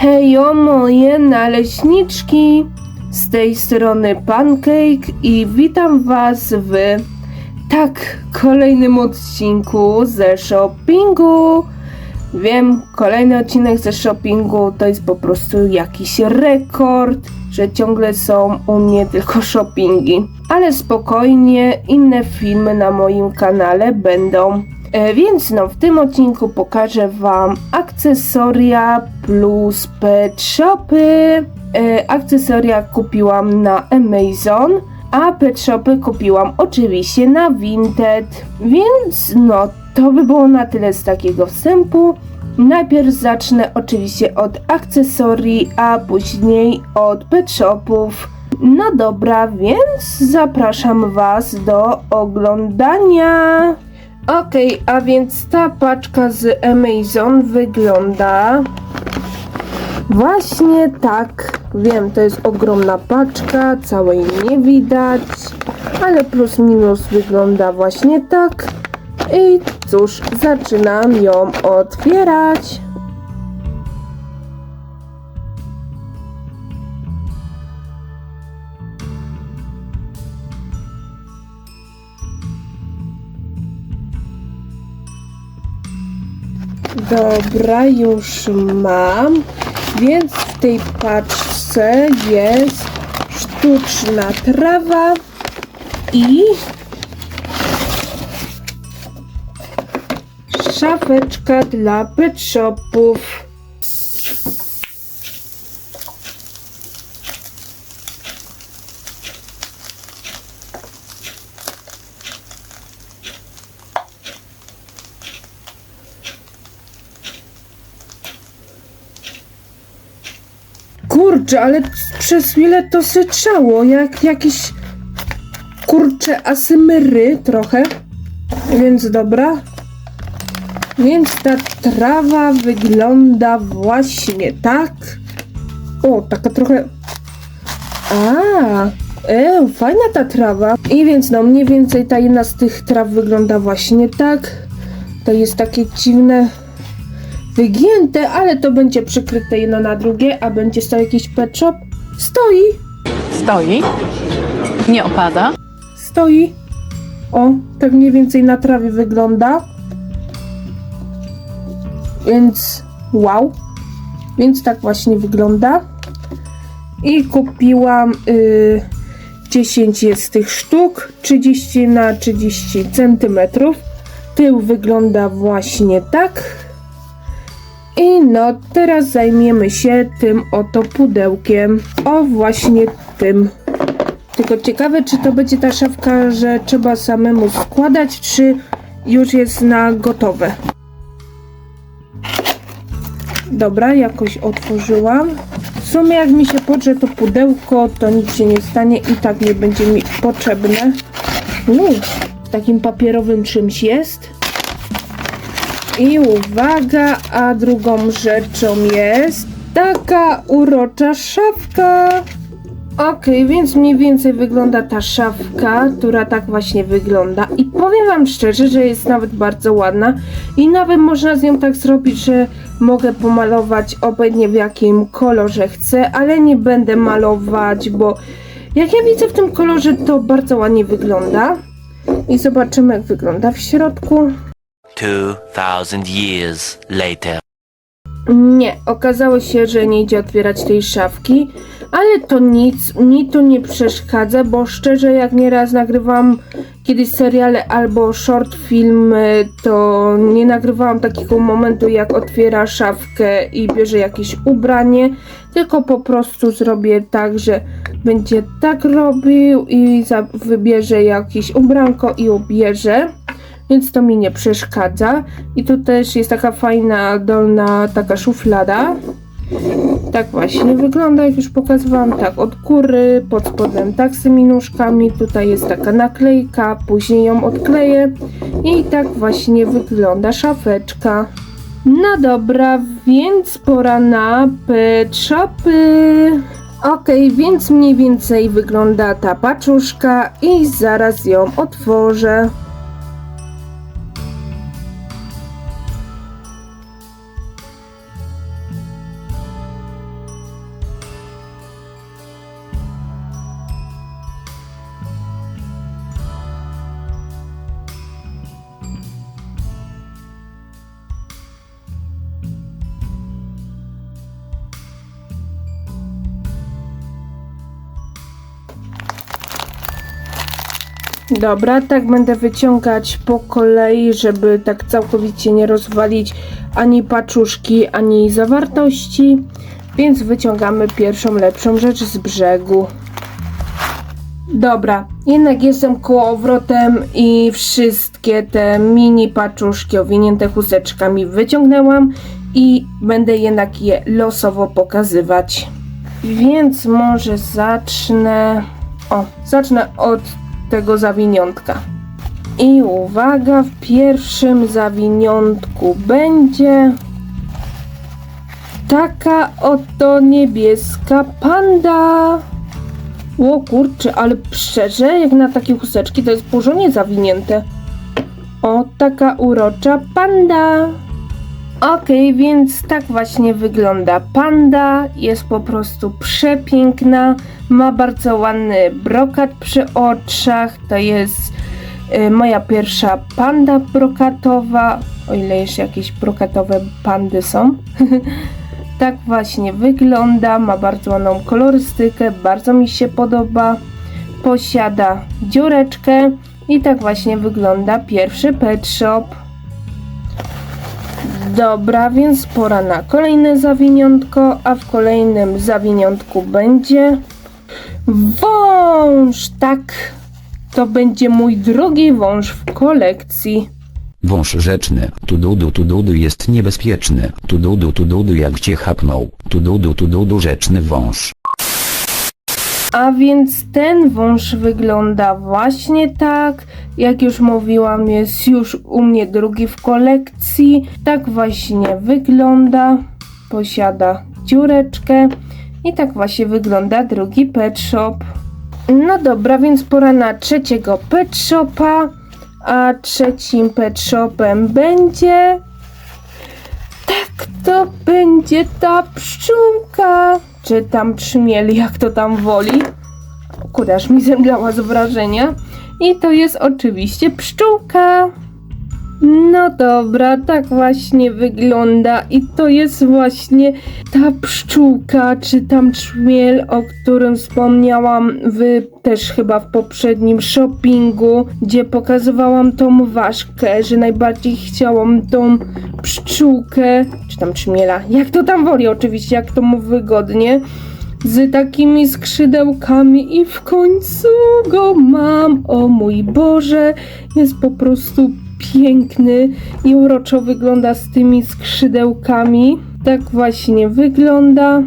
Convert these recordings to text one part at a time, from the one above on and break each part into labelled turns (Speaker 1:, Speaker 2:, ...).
Speaker 1: Hejo moje naleśniczki! Z tej strony Pancake i witam Was w tak kolejnym odcinku ze shoppingu. Wiem, kolejny odcinek ze shoppingu to jest po prostu jakiś rekord, że ciągle są u mnie tylko shoppingi. Ale spokojnie, inne filmy na moim kanale będą. E, więc no, w tym odcinku pokażę Wam akcesoria plus pet shopy. E, akcesoria kupiłam na Amazon, a pet shopy kupiłam oczywiście na Vinted. Więc no, to by było na tyle z takiego wstępu. Najpierw zacznę oczywiście od akcesorii, a później od pet shopów. No dobra, więc zapraszam Was do oglądania. Okej, a więc ta paczka z Amazon wygląda właśnie tak. Wiem, to jest ogromna paczka, całej nie widać, ale plus minus wygląda właśnie tak. I cóż, zaczynam ją otwierać. Dobra, już mam. Więc w tej paczce jest sztuczna trawa i szafeczka dla pet shopów. Kurczę, ale przez chwilę to syczało, jak jakieś kurcze asymyry trochę. Więc dobra. Więc ta trawa wygląda właśnie tak. O, taka trochę... A, e, fajna ta trawa. I więc no, mniej więcej ta jedna z tych traw wygląda właśnie tak. To jest takie dziwne wygięte, ale to będzie przykryte jedno na drugie, a będzie stał jakiś pet shop. Stoi,
Speaker 2: Stoi. Nie opada.
Speaker 1: stoi. O, tak mniej więcej na trawie wygląda. Więc wow. Więc tak właśnie wygląda. I kupiłam y, 10 jest tych sztuk, 30 na 30 centymetrów. Tył wygląda właśnie tak. I no, teraz zajmiemy się tym oto pudełkiem. O, właśnie tym. Tylko ciekawe, czy to będzie ta szafka, że trzeba samemu składać, czy już jest na gotowe. Dobra, jakoś otworzyłam. W sumie jak mi się podrze to pudełko, to nic się nie stanie i tak nie będzie mi potrzebne. Uuu, takim papierowym czymś jest. I uwaga, a drugą rzeczą jest taka urocza szafka. Okej, więc mniej więcej wygląda ta szafka, która tak właśnie wygląda. I powiem Wam szczerze, że jest nawet bardzo ładna. I nawet można z nią tak zrobić, że mogę pomalować obojętnie w jakim kolorze chcę, ale nie będę malować, bo jak ja widzę w tym kolorze, to bardzo ładnie wygląda. I zobaczymy, jak wygląda w środku.
Speaker 3: 2000 years later.
Speaker 1: Nie, okazało się, że nie idzie otwierać tej szafki, ale to nic, mi to nie przeszkadza, bo szczerze jak nieraz nagrywam kiedyś seriale albo short filmy, to nie nagrywałam takiego momentu jak otwiera szafkę i bierze jakieś ubranie, tylko po prostu zrobię tak, że będzie tak robił i wybierze jakieś ubranko i ubierze więc to mi nie przeszkadza. I tu też jest taka fajna dolna taka szuflada. Tak właśnie wygląda, jak już pokazywałam, tak od góry, pod spodem tak z tymi nóżkami, tutaj jest taka naklejka, później ją odkleję i tak właśnie wygląda szafeczka. No dobra, więc pora na pet shopy. Okej, więc mniej więcej wygląda ta paczuszka i zaraz ją otworzę. Dobra, tak będę wyciągać po kolei, żeby tak całkowicie nie rozwalić ani paczuszki, ani zawartości. Więc wyciągamy pierwszą lepszą rzecz z brzegu. Dobra, jednak jestem kołowrotem i wszystkie te mini paczuszki owinięte chusteczkami wyciągnęłam i będę jednak je losowo pokazywać. Więc może zacznę. O, zacznę od tego zawiniątka. I uwaga, w pierwszym zawiniątku będzie taka oto niebieska panda. O kurczę, ale szczerze, jak na takie chusteczki to jest porządnie zawinięte. O, taka urocza panda. Okej, więc tak właśnie wygląda panda. Jest po prostu przepiękna. Ma bardzo ładny brokat przy oczach. To jest y, moja pierwsza panda brokatowa. O ile jeszcze jakieś brokatowe pandy są. tak właśnie wygląda. Ma bardzo ładną kolorystykę. Bardzo mi się podoba. Posiada dziureczkę. I tak właśnie wygląda pierwszy pet shop. Dobra, więc pora na kolejne zawiniątko, a w kolejnym zawiniątku będzie wąż. Tak, to będzie mój drugi wąż w kolekcji.
Speaker 4: Wąż rzeczny, tududu tududu jest niebezpieczny, tududu tududu jak cię chapnął, tududu tududu rzeczny wąż.
Speaker 1: A więc ten wąż wygląda właśnie tak. Jak już mówiłam, jest już u mnie drugi w kolekcji. Tak właśnie wygląda. Posiada dziureczkę. I tak właśnie wygląda drugi pet shop. No dobra, więc pora na trzeciego pet shopa. A trzecim pet shopem będzie. Tak, to będzie ta pszczółka. Czy tam trzmieli, jak to tam woli. Kurde, mi zemdlała z wrażenia. I to jest oczywiście pszczółka. No dobra, tak właśnie wygląda i to jest właśnie ta pszczółka, czy tam trzmiel, o którym wspomniałam w, też chyba w poprzednim shoppingu, gdzie pokazywałam tą ważkę, że najbardziej chciałam tą pszczółkę, czy tam trzmiela, jak to tam woli oczywiście, jak to mu wygodnie, z takimi skrzydełkami i w końcu go mam. O mój Boże, jest po prostu piękny i uroczo wygląda z tymi skrzydełkami. Tak właśnie wygląda.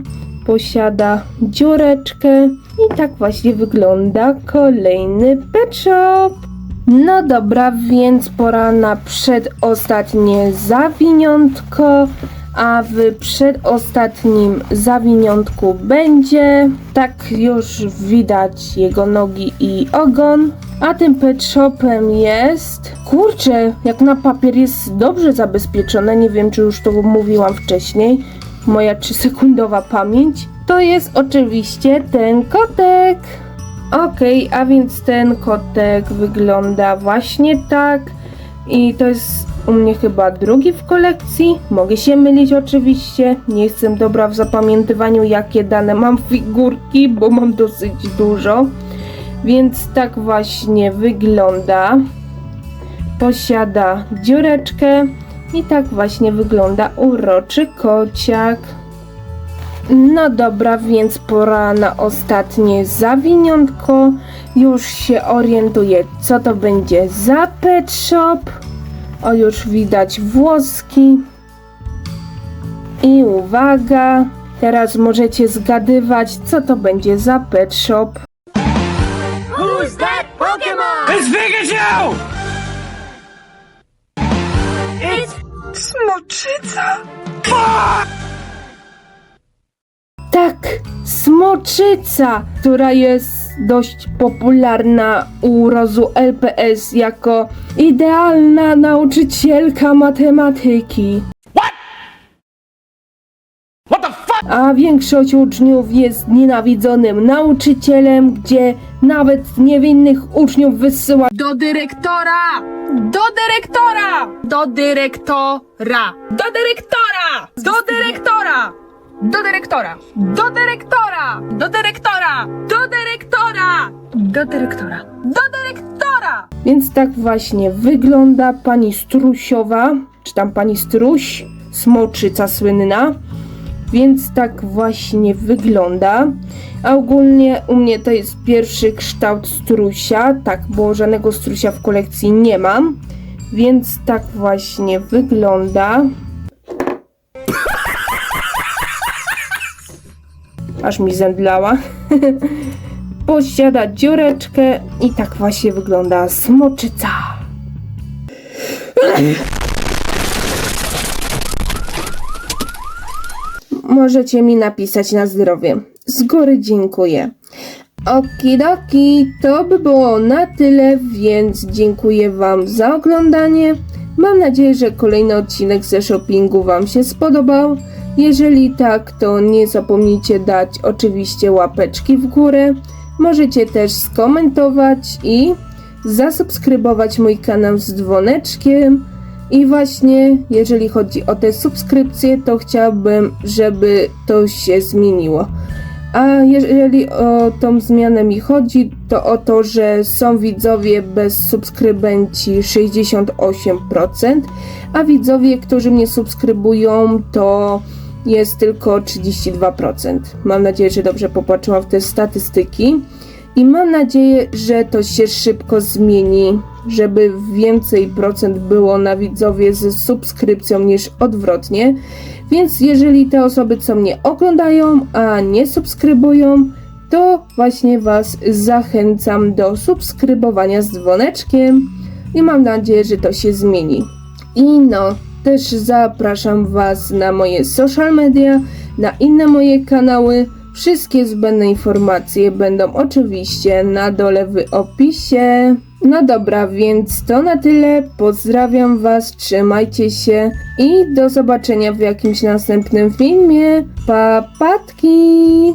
Speaker 1: Posiada dziureczkę i tak właśnie wygląda kolejny pet shop. No dobra, więc pora na przedostatnie zawiniątko, a w przedostatnim zawiniątku będzie, tak już widać jego nogi i ogon, a tym pet shopem jest, kurczę, jak na papier jest dobrze zabezpieczone, nie wiem czy już to mówiłam wcześniej, moja 3-sekundowa pamięć, to jest oczywiście ten kotek. Okej, a więc ten kotek wygląda właśnie tak. I to jest u mnie chyba drugi w kolekcji. Mogę się mylić oczywiście. Nie jestem dobra w zapamiętywaniu, jakie dane mam figurki, bo mam dosyć dużo. Więc tak właśnie wygląda. Posiada dziureczkę. I tak właśnie wygląda uroczy kociak. No dobra, więc pora na ostatnie zawiniątko. Już się orientuję, co to będzie za pet shop. O, już widać włoski. I uwaga, teraz możecie zgadywać, co to będzie za pet shop. Tak, smoczyca, która jest dość popularna u Rozu LPS jako idealna nauczycielka matematyki. A większość uczniów jest nienawidzonym nauczycielem, gdzie nawet niewinnych uczniów wysyła
Speaker 2: Do dyrektora! Do dyrektora! Do dyrektora! Do dyrektora! Do dyrektora! Do dyrektora! Do dyrektora! Do dyrektora! Do dyrektora! Do dyrektora! Do dyrektora!
Speaker 1: Więc tak właśnie wygląda pani Strusiowa, czy tam pani Struś, smoczyca słynna. Więc tak właśnie wygląda. A ogólnie u mnie to jest pierwszy kształt strusia, tak, bo żadnego strusia w kolekcji nie mam. Więc tak właśnie wygląda. Aż mi zemdlała. Posiada dziureczkę i tak właśnie wygląda smoczyca. Możecie mi napisać na zdrowie. Z góry dziękuję. Okidoki, to by było na tyle, więc dziękuję Wam za oglądanie. Mam nadzieję, że kolejny odcinek ze shoppingu Wam się spodobał. Jeżeli tak, to nie zapomnijcie dać oczywiście łapeczki w górę. Możecie też skomentować i zasubskrybować mój kanał z dzwoneczkiem. I właśnie, jeżeli chodzi o te subskrypcje, to chciałbym, żeby to się zmieniło. A jeżeli o tą zmianę mi chodzi, to o to, że są widzowie bez subskrybenci 68%, a widzowie, którzy mnie subskrybują, to jest tylko 32%. Mam nadzieję, że dobrze popatrzyłam w te statystyki. I mam nadzieję, że to się szybko zmieni, żeby więcej procent było na widzowie z subskrypcją niż odwrotnie. Więc jeżeli te osoby, co mnie oglądają, a nie subskrybują, to właśnie Was zachęcam do subskrybowania z dzwoneczkiem i mam nadzieję, że to się zmieni. I no, też zapraszam Was na moje social media, na inne moje kanały. Wszystkie zbędne informacje będą oczywiście na dole w opisie. No dobra, więc to na tyle. Pozdrawiam Was, trzymajcie się i do zobaczenia w jakimś następnym filmie. Pa, patki!